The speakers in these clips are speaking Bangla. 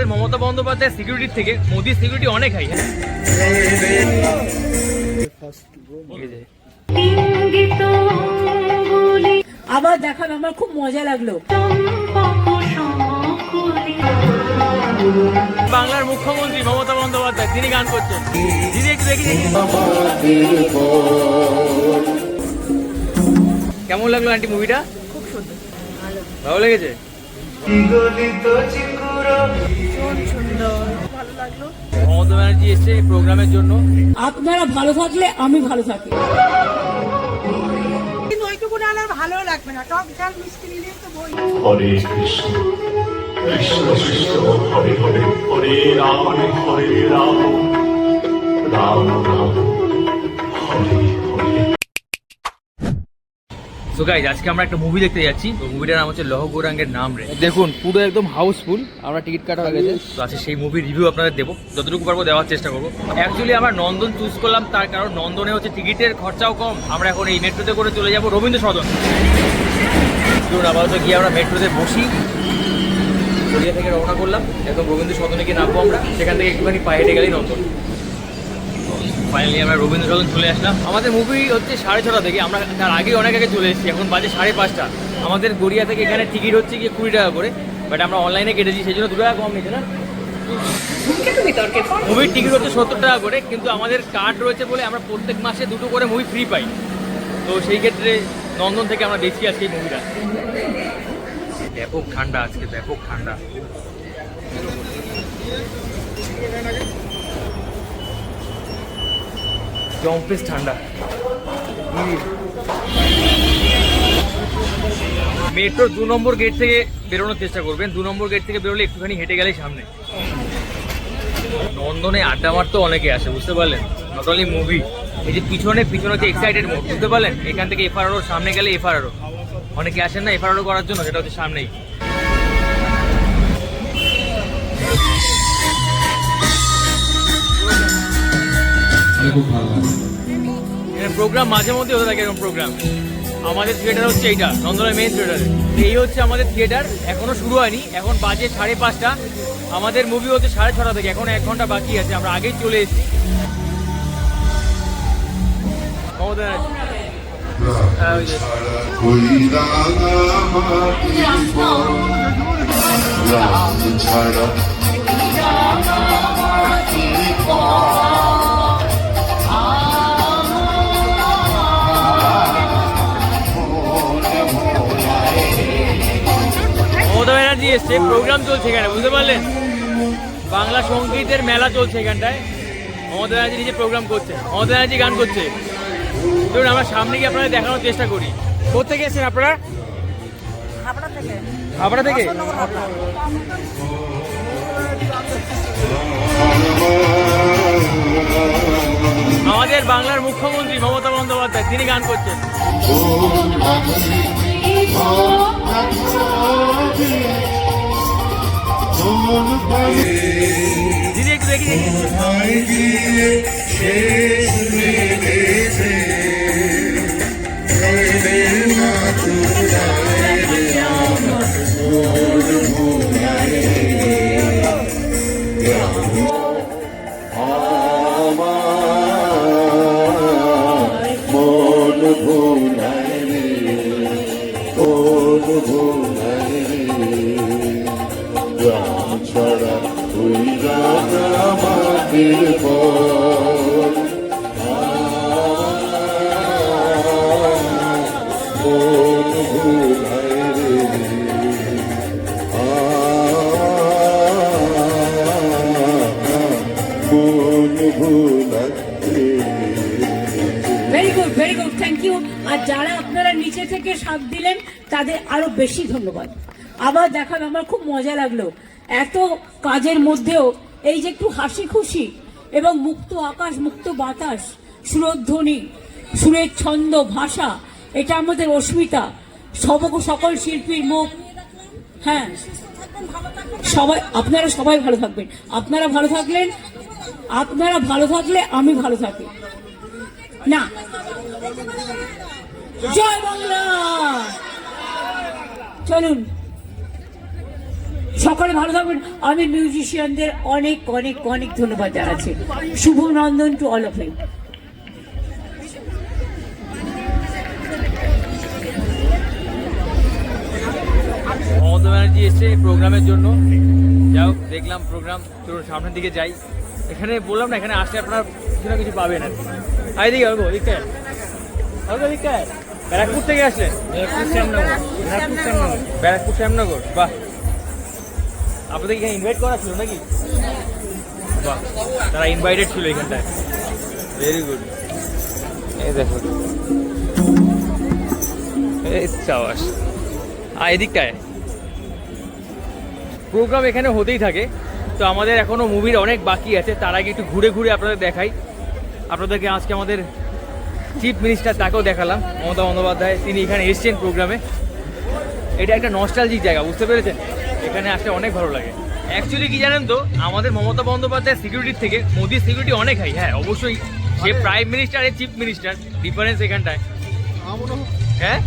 আমাদের মমতা বন্দ্যোপাধ্যায় সিকিউরিটির থেকে মোদির সিকিউরিটি অনেক হাই হ্যাঁ। আবার দেখান আমার খুব মজা লাগল। বাংলার মুখ্যমন্ত্রী মমতা বন্দ্যোপাধ্যায় তিনি গান করছেন। দিদি একটু দেখি দেখি। কেমন লাগল আন্টি মুভিটা খুব সুন্দর। ভালো লেগেছে? মমতা ব্যানার্জি এসছে প্রোগ্রামের জন্য। আপনারা ভালো থাকলে আমি ভালো থাকি। কিন্তু ওইটুকু না আর ভালো লাগবে না। টক ঝাল মিষ্টি নিলেই তো বই। হরে কৃষ্ণ কৃষ্ণ কৃষ্ণ হরে হরে হরে রাম হরে রাম। রাম রাম। সো গাইজ আজকে আমরা একটা মুভি দেখতে যাচ্ছি। তো মুভিটার নাম হচ্ছে লহ গৌরাঙ্গের নাম রে। দেখুন পুরো একদম হাউসফুল আমরা টিকিট কাটা হয়ে গেছে। তো আজকে সেই মুভির রিভিউ আপনাদের দেবো। যতটুকু পারব দেওয়ার চেষ্টা করব। অ্যাকচুয়ালি আমরা নন্দন চুজ করলাম। তার কারণ নন্দনে হচ্ছে টিকিটের খরচাও কম। আমরা এখন এই মেট্রোতে করে চলে যাব রবীন্দ্র সদন ধরুন আপাতত গিয়ে আমরা মেট্রোতে বসি। গড়িয়া থেকে রওনা করলাম। একদম রবীন্দ্র সদনে গিয়ে নামবো আমরা। সেখান থেকে একটুখানি পায়ে হেঁটে গেলেই নন্দন। ফাইনালি আমরা রবীন্দ্র সদন চলে আসলাম। আমাদের মুভি হচ্ছে সাড়ে ছটা থেকে। আমরা তার আগে অনেক আগে চলে এসেছি। এখন বাজে সাড়ে পাঁচটা। আমাদের গড়িয়া থেকে এখানে টিকিট হচ্ছে গিয়ে কুড়ি টাকা করে। বাট আমরা অনলাইনে কেটেছি সেই জন্য দু টাকা কম নিচ্ছে না? মুভির টিকিট হচ্ছে সত্তর টাকা করে কিন্তু আমাদের কার্ড রয়েছে বলে আমরা প্রত্যেক মাসে দুটো করে মুভি ফ্রি পাই। তো সেই ক্ষেত্রে নন্দন থেকে আমরা দেখছি আজকে এই মুভিটা ব্যাপক ঠান্ডা আজকে ব্যাপক ঠান্ডা। জম্পেস ঠান্ডা মেট্রো দু নম্বর গেট থেকে বেরোনোর চেষ্টা করবেন। দু নম্বর গেট থেকে বেরোলে একটুখানি হেঁটে গেলেই সামনে। নন্দনে আড্ডা মারতে অনেকে আসে, বুঝতে পারলেন? নট অনলি মুভি এই যে পিছনে পিছনে হচ্ছে এক্সাইটেড মোড বুঝতে পারলেন? এখান থেকে এফআরআরও সামনে গেলে এফআরআরও অনেকে আসেন না এফআরআরও করার জন্য, সেটা হচ্ছে সামনেই। প্রোগ্রাম মাঝে মধ্যে হতে থাকে এরকম প্রোগ্রাম আমাদের থিয়েটার হচ্ছে এইটা নন্দনের মেইন থিয়েটারে এই হচ্ছে আমাদের থিয়েটার এখনও শুরু হয়নি এখন বাজে সাড়ে পাঁচটা। আমাদের মুভি হচ্ছে সাড়ে ছটা থেকে এখন এক ঘণ্টা বাকি আছে আমরা আগেই চলে এসেছি। মমতা ব্যানার্জি। হ্যাঁ, ছাড়া ব্যানার্জি এসছে প্রোগ্রাম চলছে এখানে বুঝতে পারলেন বাংলা সঙ্গীতের মেলা চলছে এখানটায় মমতা ব্যানার্জি নিজে প্রোগ্রাম করছে মমতা ব্যানার্জি গান করছে ধরুন আমরা সামনে গিয়ে আপনাদের দেখানোর চেষ্টা করি কোথেকে এসেছেন আপনারা হাবড়া থেকে আমাদের বাংলার মুখ্যমন্ত্রী মমতা বন্দ্যোপাধ্যায় তিনি গান করছেন দিদি মন মন রে Ram very good very good thank you আর যারা আপনারা নিচে থেকে সাথ দিলেন, তাদের আরও বেশি ধন্যবাদ। আবার দেখান আমার খুব মজা লাগল। এত কাজের মধ্যেও এই যে একটু হাসি খুশি এবং মুক্ত আকাশ, মুক্ত বাতাস, সুরধ্বনি, সুরের ছন্দ, ভাষা, এটা আমাদের অস্মিতা। সব সকল শিল্পীর মুখ। হ্যাঁ। সবাই, আপনারা সবাই ভালো থাকবেন। আপনারা ভালো থাকলেন, আপনারা ভালো থাকলে আমি ভালো থাকি। না। জয় বাংলা! চলুন। সকলে ভালো থাকবেন। আমি মিউজিশিয়ানদের অনেক অনেক অনেক ধন্যবাদ জানাচ্ছি। শুভ নন্দন to all of you Mamata Banerjee এসে প্রোগ্রামের জন্য। যাই হোক দেখলাম প্রোগ্রাম চলুন সামনের দিকে যাই। এখানে বললাম না এখানে আসলে আপনারা কিছু না কিছু পাবেন আর কি। আর এদিকে অল্প এদিকে। অল্প এদিকে। ব্যারাকপুর থেকে আসলেন। ব্যারাকপুর শ্যামনগর। ব্যারাকপুর শ্যামনগর বাহ। আপনাদের এখানে ইনভাইট করা ছিল নাকি? বাহ, তারা ইনভাইটেড ছিল এখানটায়। ভেরি গুড এই দেখো। এই চাওয়াস আর এদিকটায়। প্রোগ্রাম এখানে হতেই থাকে। তো আমাদের এখনও মুভির অনেক বাকি আছে। তার আগে একটু ঘুরে ঘুরে আপনাদের দেখাই। আপনাদেরকে আজকে আমাদের চিফ মিনিস্টার তাকেও দেখালাম, মমতা বন্দ্যোপাধ্যায়। তিনি এখানে এসছেন প্রোগ্রামে এটা একটা নস্টালজিক জায়গা, বুঝতে পেরেছেন? এখানে আসলে অনেক ভালো লাগে। অ্যাকচুয়ালি কি জানেন তো আমাদের মমতা বন্দ্যোপাধ্যায়ের সিকিউরিটির থেকে মোদির সিকিউরিটি অনেক হাই হ্যাঁ অবশ্যই সে প্রাইম মিনিস্টার এ চিফ মিনিস্টার ডিফারেন্স এখানটায়। হ্যাঁ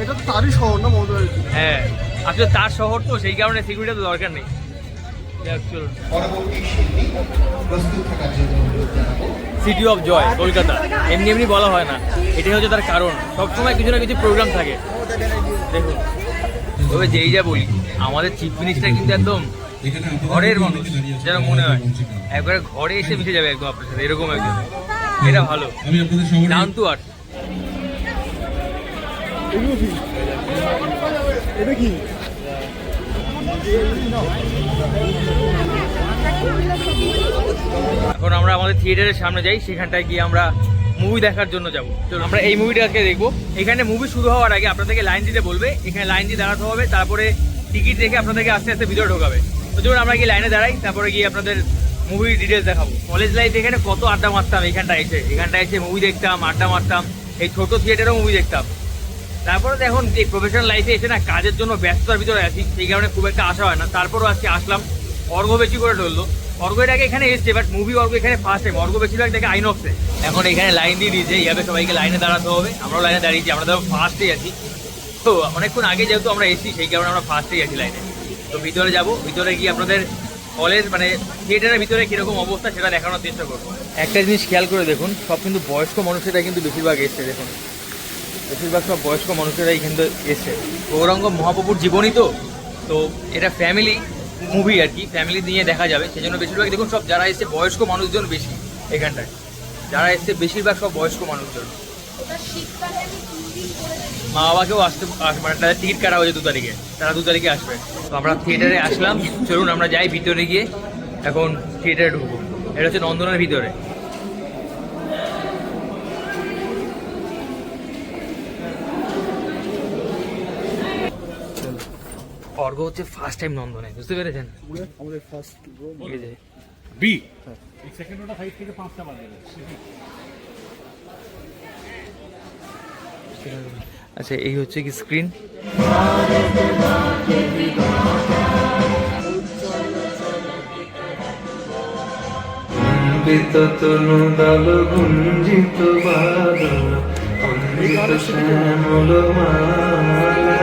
এটা তো তারই শহর না মমতা হ্যাঁ আসলে তার শহর তো সেই কারণে সিকিউরিটি তো দরকার নেই। City of joy Kolkata. এমনি এমনি বলা হয় না। এটাই হচ্ছে তার কারণ। সবসময় কিছু না কিছু প্রোগ্রাম থাকে। দেখুন। তবে যেই যা বলি। আমাদের চিফ মিনিস্টার কিন্তু একদম ঘরের মানুষ যেন মনে হয়। একবারে ঘরে এসে মিশে যাবে একদম আপনার সাথে এরকম একদম এটা ভালো। আমি আপনাদের সবার ডাউন টু আর্থ এটা কি? এখন আমরা আমাদের থিয়েটারের সামনে যাই সেখানটায় গিয়ে আমরা মুভি দেখার জন্য যাব। তো আমরা এই মুভিটা আজকে দেখব। এখানে মুভি শুরু হওয়ার আগে আপনাদেরকে লাইন দিতে বলবে। এখানে লাইন দিয়ে দাঁড়াতে হবে তারপরে টিকিট দেখে আপনাদেরকে আস্তে আস্তে ভিতরে ঢোকাবে। তো চলুন আমরা গিয়ে লাইনে দাঁড়াই, তারপরে গিয়ে আপনাদের মুভির ডিটেলস দেখাবো। কলেজ লাইফ এখানে কত আড্ডা মারতাম এখানটা এসে। এখানটায় এসে মুভি দেখতাম, আড্ডা মারতাম, এই ছোট থিয়েটারেও মুভি দেখতাম। তারপরে তো এখন এই প্রফেশনাল লাইফে এসে না কাজের জন্য ব্যস্ততার ভিতরে আছি, সেই কারণে খুব একটা আসা হয় না। তারপরও আজকে আসলাম। অর্ঘ বেশি করে ধরলো অর্ঘ এর আগে এখানে এসছে বাট মুভি অর্ঘ এখানে ফার্স্ট টাইম অর্ঘ বেশিরভাগ দেখে আইনক্সে এখন এখানে লাইন দিয়ে দিয়েছে। এইভাবে সবাইকে লাইনে দাঁড়াতে হবে। আমরাও লাইনে দাঁড়িয়েছি। আমরা তো ফার্স্টেই আছি। তো অনেকক্ষণ আগে যেহেতু আমরা এসেছি, সেই কারণে আমরা ফার্স্টেই গেছি লাইনে তো ভিতরে যাব, ভিতরে গিয়ে আপনাদের কলেজ মানে থিয়েটারের ভিতরে কীরকম অবস্থা সেটা দেখানোর চেষ্টা করব। একটা জিনিস খেয়াল করে দেখুন, সব কিন্তু বয়স্ক মানুষেরা কিন্তু বেশিরভাগ এসছে, দেখুন। বেশিরভাগ সব বয়স্ক মানুষেরাই কিন্তু এসছে। গৌরাঙ্গ মহাপ্রভুর জীবনী তো তো এটা ফ্যামিলি মুভি আর কি ফ্যামিলি নিয়ে দেখা যাবে। সেই জন্য বেশিরভাগ দেখুন, সব যারা এসছে বয়স্ক মানুষজন বেশি এখানটায়। যারা এসছে বেশিরভাগ সব বয়স্ক মানুষজন। মা বাবাকেও আসতে আস- মানে তাদের টিকিট কাটা হয়েছে দু তারিখে। তারা দু তারিখে আসবে। তো আমরা থিয়েটারে আসলাম। চলুন আমরা যাই ভিতরে গিয়ে। এখন থিয়েটারে ঢুকবো। এটা হচ্ছে নন্দনের ভিতরে। অর্ঘ হচ্ছে ফার্স্ট টাইম নন্দনে বুঝতে পেরেছেন? আমাদের ফার্স্ট এই যে। বি আচ্ছা এই হচ্ছে কি স্ক্রিন তনু দল গুঞ্জিত বাদল, অমৃত শ্যামল মালা।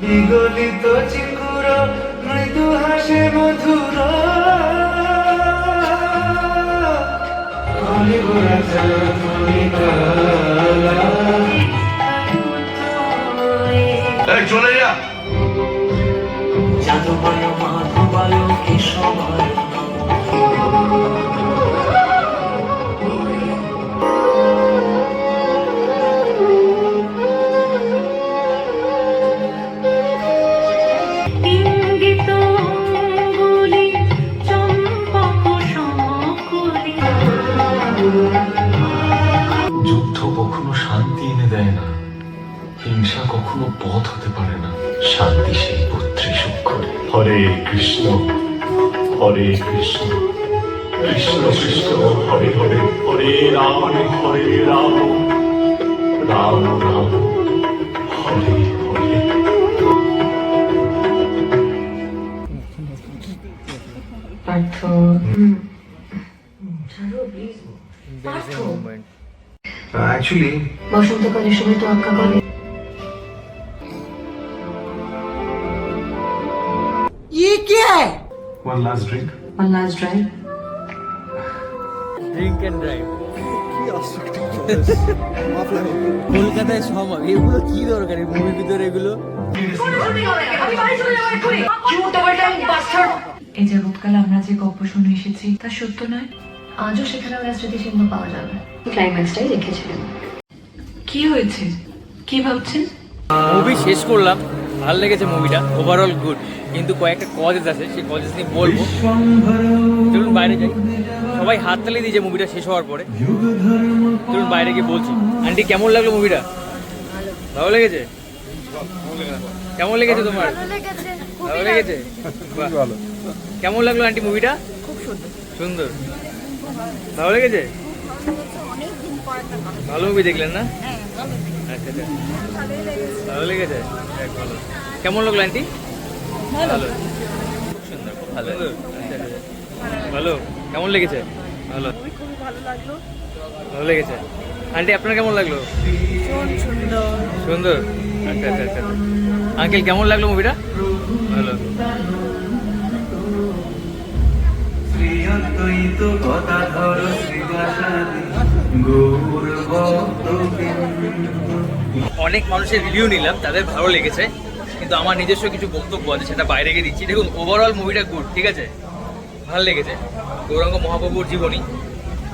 বিগলিত চিকুর মৃদু হাসে মধুর। কলিগুড়া চাঁদনি চলে যা। জাদু বলো মাধু বলো কি ইঙ্গিত কৃষ্ণ কৃষ্ণ হরে হরে হরে রাম হরে রাম রাম রাম হরে হরে পার্থ অ্যাকচুয়ালি বসন্তকালের সময় তো আঁকা করে क्या है one last drink One last drive. Drink and drive কলকাতায় সমাজ এগুলো কি দরকার? এই মুভির ভিতরে এগুলো? এই যাবৎকাল আমরা যে গল্প শুনে এসেছি তা সত্য নয়? আজও সেখানে ওরা স্মৃতিচিহ্ন পাওয়া যাবে। ক্লাইম্যাক্সটাই রেখেছিলেন। কি হয়েছে? কি ভাবছেন? মুভি শেষ করলাম। ভালো লেগেছে মুভিটা ওভারঅল গুড কিন্তু কয়েকটা কজেস আছে সেই কজেস নিয়ে বলব। চলুন বাইরে যাই। সবাই হাত হাততালি দিয়েছে মুভিটা শেষ হওয়ার পরে চলুন বাইরে গিয়ে বলছি। আন্টি কেমন লাগল মুভিটা ভালো লেগেছে? কেমন লেগেছে তোমার? ভালো লেগেছে কেমন লাগল আন্টি মুভিটা খুব সুন্দর। সুন্দর। ভালো লেগেছে? ভালো মুভি দেখলেন না? আচ্ছা আচ্ছা। ভালো লেগেছে? ভালো। কেমন লাগল আন্টি? ভালো। খুব সুন্দর খুব ভালো। আচ্ছা, আচ্ছা। ভালো। কেমন লেগেছে? ভালো। ভালো লেগেছে। আন্টি আপনার কেমন লাগল? সুন্দর। আচ্ছা আচ্ছা আচ্ছা আঙ্কেল কেমন লাগল মুভিটা? ভালো। অনেক মানুষের রিভিউ নিলাম তাদের ভালো লেগেছে। কিন্তু আমার নিজস্ব কিছু বক্তব্য আছে সেটা বাইরে গিয়ে দিচ্ছি। দেখুন ওভারঅল মুভিটা গুড ঠিক আছে? ভালো লেগেছে। গৌরাঙ্গ মহাপ্রভুর জীবনী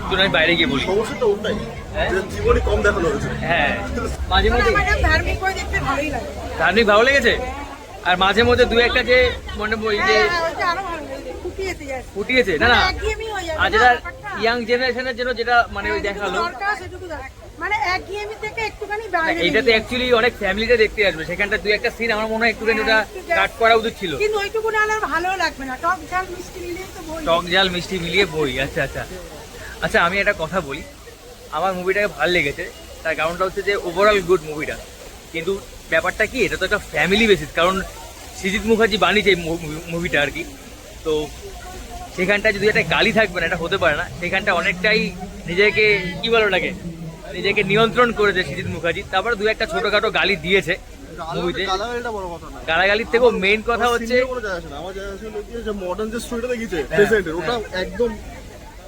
জন্য আমি বাইরে গিয়ে বলি। সমস্যাটা ওটাই হ্যাঁ? কম দেখানো হয়েছে। হ্যাঁ। মাঝে মধ্যে ধার্মিক ভালো লেগেছে? আর মাঝে মধ্যে দু একটা যে মনে বই যে হ্যাঁ, হ্যাঁ, ফুটিয়েছে না না। আর যেটা ইয়াং জেনারেশনের জন্য যেটা মানে দেখাল। মানে একঘেয়েমি থেকে একটুখানি বাইরে এইটাতে নিয়ে অ্যাকচুয়ালি অনেক ফ্যামিলিতে দেখতে আসবে। সেখানটা দুই একটা সিন আমার মনে হয় একটুখানি ওটা কাট করা উচিত ছিল। কিন্তু ওইটুকু না আর ভালো লাগবে না। টক ঝাল মিষ্টি মিলিয়ে তো বই। টক জাল মিষ্টি মিলিয়ে বই। আচ্ছা আচ্ছা। আচ্ছা আমি একটা কথা বলি। আমার মুভিটাকে ভালো লেগেছে। তার কারণটা হচ্ছে যে ওভারঅল গুড মুভিটা কিন্তু ব্যাপারটা কি এটা তো একটা ফ্যামিলি বেসিস কারণ সৃজিত মুখার্জি বানিয়েছে এই মুভিটা আর কি। তো সেখানটা যদি একটা গালি থাকবে না এটা হতে পারে না। সেখানটা অনেকটাই নিজেকে কি ভালো ওটাকে? নিজেকে নিয়ন্ত্রণ করেছে সৃজিত মুখার্জি। তারপরে দু একটা ছোটখাটো গালি দিয়েছে মুভিতে। গালাগালির থেকেও মেইন কথা হচ্ছে মডার্ন যে স্টোরিটা দেখিয়েছে ওটা একদম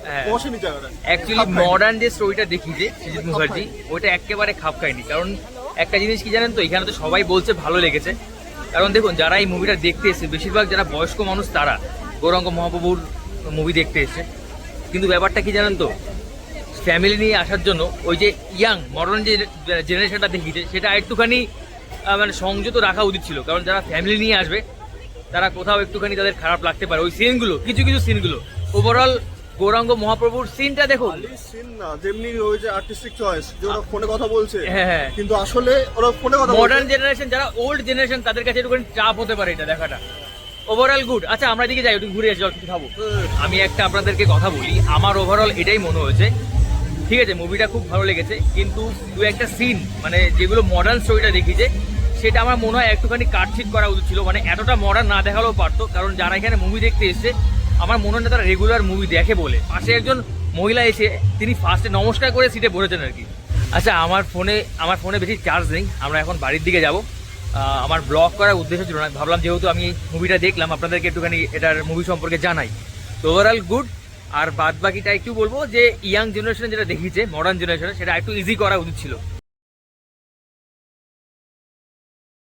হ্যাঁ। বসেনি জায়গাটা। অ্যাকচুয়ালি মডার্ন যে স্টোরিটা দেখিয়েছে সৃজিত মুখার্জি ওটা একেবারে খাপ খায়নি। কারণ একটা জিনিস কি জানেন তো এখানে তো সবাই বলছে ভালো লেগেছে। কারণ দেখুন যারা এই মুভিটা দেখতে এসেছে বেশিরভাগ যারা বয়স্ক মানুষ তারা গৌরাঙ্গ মহাপ্রভুর মুভি দেখতে এসেছে। কিন্তু ব্যাপারটা কি জানেন তো ফ্যামিলি নিয়ে আসার জন্য ওই যে ইয়াং মডার্ন যে জেনারেশনটা দেখিয়েছে সেটা একটুখানি মানে সংযত রাখা উচিত ছিল। কারণ যারা ফ্যামিলি নিয়ে আসবে তারা কোথাও একটুখানি তাদের খারাপ লাগতে পারে। ওই সিনগুলো কিছু কিছু সিনগুলো ওভারঅল গৌরাঙ্গ মহাপ্রভুর সিনটা দেখুন খালি সিন না যেমনি ওই যে আর্টিস্টিক চয়েস যে ওরা ফোনে কথা বলছে। হ্যাঁ, হ্যাঁ। কিন্তু আসলে ওরা ফোনে কথা মডার্ন জেনারেশন যারা ওল্ড জেনারেশন তাদের কাছে একটুখানি চাপ হতে পারে এটা দেখাটা। ওভারঅল গুড আচ্ছা আমরা দিকে যাই একটু ঘুরে আসি জল কিছু খাব। আমি একটা আপনাদেরকে কথা বলি। আমার ওভারঅল এটাই মনে হয়েছে ঠিক আছে মুভিটা খুব ভালো লেগেছে, কিন্তু দু একটা সিন মানে যেগুলো মডার্ন স্টোরিটা দেখিয়েছে সেটা আমার মনে হয় একটুখানি কাটছিট করা উচিত ছিল মানে এতটা মডার্ন না দেখালেও পারতো, কারণ যারা এখানে মুভি দেখতে এসছে, আমার মনে হয় তারা রেগুলার মুভি দেখে বলে। পাশে একজন মহিলা এসে, তিনি ফার্স্টে নমস্কার করে সিটে বসেছেন আর কি। আচ্ছা আমার ফোনে আমার ফোনে বেশি চার্জ নেই, আমরা এখন বাড়ির দিকে যাব। আমার ব্লগ করার উদ্দেশ্য ছিল না, ভাবলাম যেহেতু আমি মুভিটা দেখলাম, আপনাদেরকে একটুখানি এটার মুভি সম্পর্কে জানাই। তো ওভারঅল গুড আর বাদ বাকিটা একটু বলব যে ইয়াং জেনারেশন যেটা দেখিয়েছে মডার্ন জেনারেশন, সেটা একটু ইজি করা উচিত ছিল।